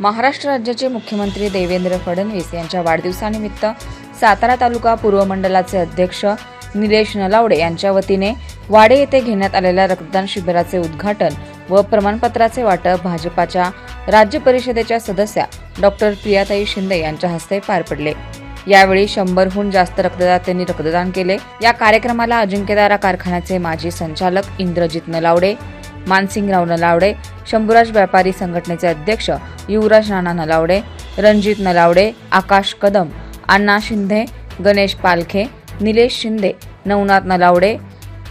महाराष्ट्र राज्याचे मुख्यमंत्री देवेंद्र फडणवीस यांच्या वाढदिवसानिमित्त सातारा तालुका पूर्व मंडलाचे अध्यक्ष निलेश नलावडे यांच्या वतीने वाडे येथे घेण्यात आलेल्या रक्तदान शिबिराचे उद्घाटन व प्रमाणपत्राचे वाटप भाजपाच्या राज्य परिषदेच्या सदस्या डॉक्टर प्रियाताई शिंदे यांच्या हस्ते पार पडले. यावेळी शंभरहून जास्त रक्तदात्यांनी रक्तदान केले. या कार्यक्रमाला अजिंक्यदारा कारखान्याचे माजी संचालक इंद्रजित नलावडे मानसिंगराव नलावडे शंभूराज व्यापारी संघटनेचे अध्यक्ष युवराज नाना नलावडे रणजित नलावडे आकाश कदम अण्णा शिंदे गणेश पालखे निलेश शिंदे नवनाथ नलावडे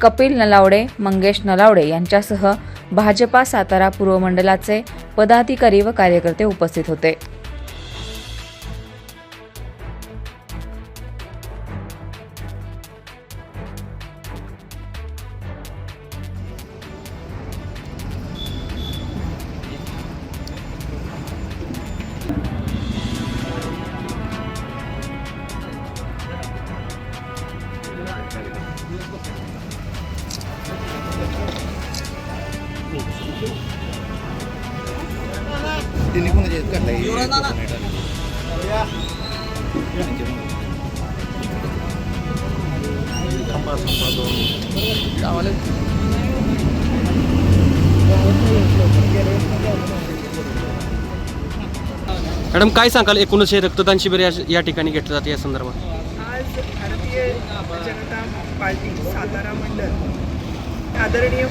कपिल नलावडे मंगेश नलावडे यांच्यासह भाजपा सातारा पूर्व मंडलाचे पदाधिकारी व कार्यकर्ते उपस्थित होते. आहेत काढलाय मॅडम काय सांगाल? एकूणच हे रक्तदान शिबिर या या ठिकाणी घेतलं जाते या संदर्भात. आज भारतीय जनता पार्टी सातारा मंडळ आदरणीय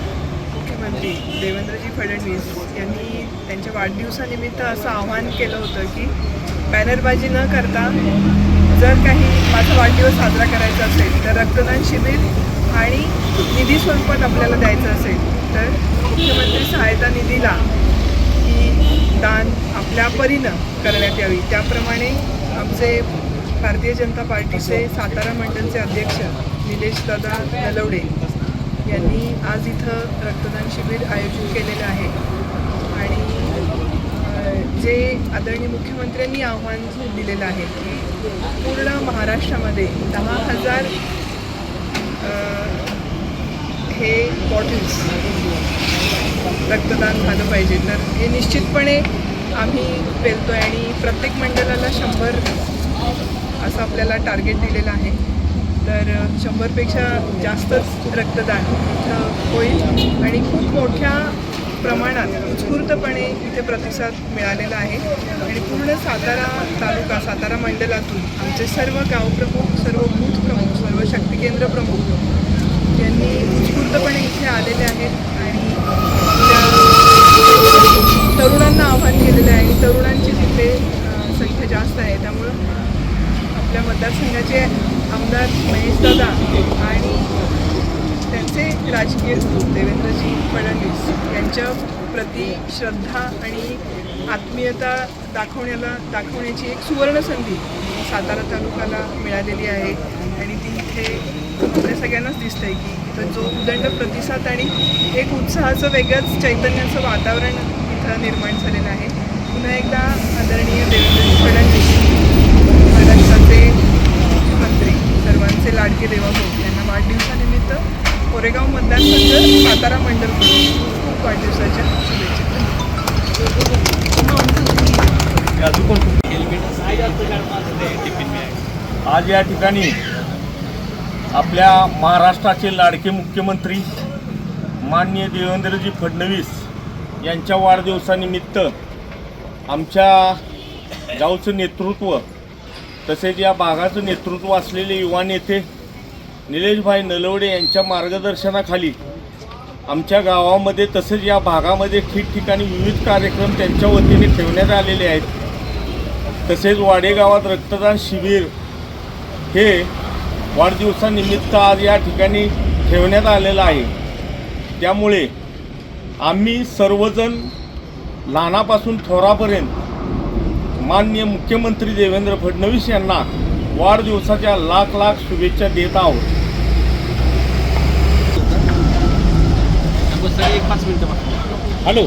मुख्यमंत्री देवेंद्रजी फडणवीस यांनी त्यांच्या वाढदिवसानिमित्त असं आवाहन केलं होतं की बॅनरबाजी न करता जर काही माझा वाढदिवस साजरा करायचा असेल तर रक्तदान शिबिर आणि निधी स्वरूपात आपल्याला द्यायचं असेल तर मुख्यमंत्री सहायता निधीला ही दान आपल्या परीनं करण्यात यावी. त्याप्रमाणे आमचे भारतीय जनता पार्टीचे सातारा मंडलचे अध्यक्ष निलेश दादा नलवडे यांनी आज इथं रक्तदान शिबिर आयोजित केलेलं आहे. आणि जे आदरणीय मुख्यमंत्र्यांनी आव्हान दिलेलं आहे की पूर्ण महाराष्ट्रामध्ये दहा हजार हे बॉटल्स रक्तदान झालं पाहिजे. तर हे निश्चितपणे आम्ही पेलतो आहे आणि प्रत्येक मंडळाला शंभर असं आपल्याला टार्गेट दिलेलं आहे. तर शंभरपेक्षा जास्तच रक्तदान इथं होईल आणि खूप मोठ्या प्रमाणात उत्स्फूर्तपणे इथे प्रतिसाद मिळालेला आहे. आणि पूर्ण सातारा तालुका सातारा मंडलातून आमचे सर्व गावप्रमुख सर्व बूथ प्रमुख सर्व शक्ती केंद्र प्रमुख यांनी उत्स्फूर्तपणे इथे आलेले आहेत आणि त्या तरुणांना आव्हान केलेलं आहे आणि तरुणांची तिथे अ, संख्या जास्त आहे त्यामुळं आपल्या मतदारसंघाचे आमदार महेश दादा आणि त्यांचे राजकीय गुरु देवेंद्रजी फडणवीस यांच्या प्रती श्रद्धा आणि आत्मीयता दाखवण्याला दाखवण्याची एक सुवर्ण संधी सातारा तालुक्याला मिळालेली आहे. आणि ती इथे आपल्या सगळ्यांनाच दिसतंय की इथं जो उदंड प्रतिसाद आणि एक उत्साहाचं वेगळंच चैतन्याचं वातावरण इथं निर्माण झालेलं आहे. पुन्हा एकदा आदरणीय देवेंद्रजी फडणवीस महाराष्ट्राचे मंत्री सर्वांचे लाडके देवाभाऊ यांना वाढदिवसानिमित्त कोरेगाव मतदारसंघ सातारा मंडल खूप वाढदिवसाच्या शुभेच्छा. आज या ठिकाणी आपल्या महाराष्ट्राचे लाडके मुख्यमंत्री माननीय देवेंद्रजी फडणवीस यांच्या वाढदिवसानिमित्त आमच्या गावचं नेतृत्व तसेच या भागाचं नेतृत्व असलेले युवा नेते निलेशभाई नलवडे यांच्या मार्गदर्शनाखाली आमच्या गावामध्ये तसेच या भागामध्ये ठिकठिकाणी विविध कार्यक्रम त्यांच्या वतीने ठेवण्यात आलेले आहेत. तसेच वाडेगावात रक्तदान शिबिर हे वाढदिवसानिमित्त आज या ठिकाणी ठेवण्यात आलेलं आहे. त्यामुळे आम्ही सर्वजण लहानापासून थोरापर्यंत माननीय मुख्यमंत्री देवेंद्र फडणवीस यांना वाढदिवसाच्या लाख लाख शुभेच्छा देत आहोत. एक पाच मिनिटं हॅलो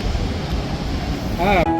हां